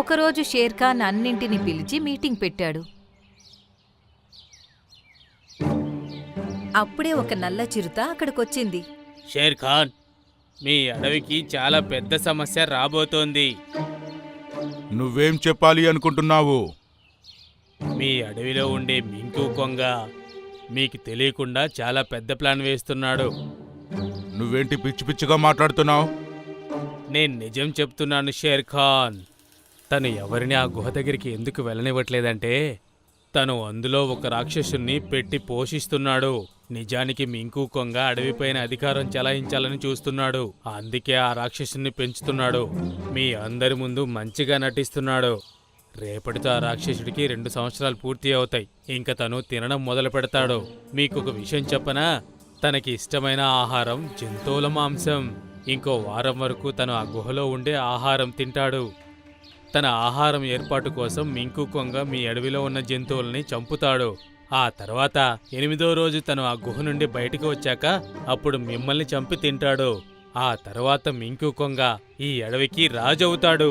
ఒకరోజు షేర్ఖాన్ అన్నింటిని పిలిచి మీటింగ్ పెట్టాడు. అప్పుడే ఒక నల్ల చిరుత అక్కడికొచ్చింది. షేర్ ఖాన్ మీ అడవికి చాలా పెద్ద సమస్య రాబోతోంది. నువ్వేం చెప్పాలి అనుకుంటున్నావు? మీ అడవిలో ఉండే మింకు కొంగ మీకు తెలియకుండా చాలా పెద్ద ప్లాన్ వేస్తున్నాడు. నువ్వేంటి పిచ్చి పిచ్చిగా మాట్లాడుతున్నావు? నేను నిజం చెప్తున్నాను షేర్ ఖాన్ తను ఎవరిని ఆ గుహ దగ్గరికి ఎందుకు వెళ్ళనివ్వట్లేదంటే తను అందులో ఒక రాక్షసుణ్ణి పెట్టి పోషిస్తున్నాడు. నిజానికి మింకు కొంగ అడవిపైన అధికారం చెలాయించాలని చూస్తున్నాడు. అందుకే ఆ రాక్షసుణ్ణి పెంచుతున్నాడు. మీ అందరి ముందు మంచిగా నటిస్తున్నాడు. రేపటితో ఆ రాక్షసుడికి రెండు సంవత్సరాలు పూర్తి అవుతాయి. ఇంకా తను తినడం మొదలు పెడతాడు. మీకు ఒక విషయం చెప్పనా? తనకి ఇష్టమైన ఆహారం జంతువుల మాంసం. ఇంకో వారం వరకు తను ఆ గుహలో ఉండే ఆహారం తింటాడు. తన ఆహారం ఏర్పాటు కోసం మింకు కొంగ మీ అడవిలో ఉన్న జంతువుల్ని చంపుతాడు. ఆ తర్వాత ఎనిమిదో రోజు తను ఆ గుహ నుండి బయటకు వచ్చాక అప్పుడు మిమ్మల్ని చంపి తింటాడు. ఆ తర్వాత మింకు కొంగ ఈ అడవికి రాజవుతాడు.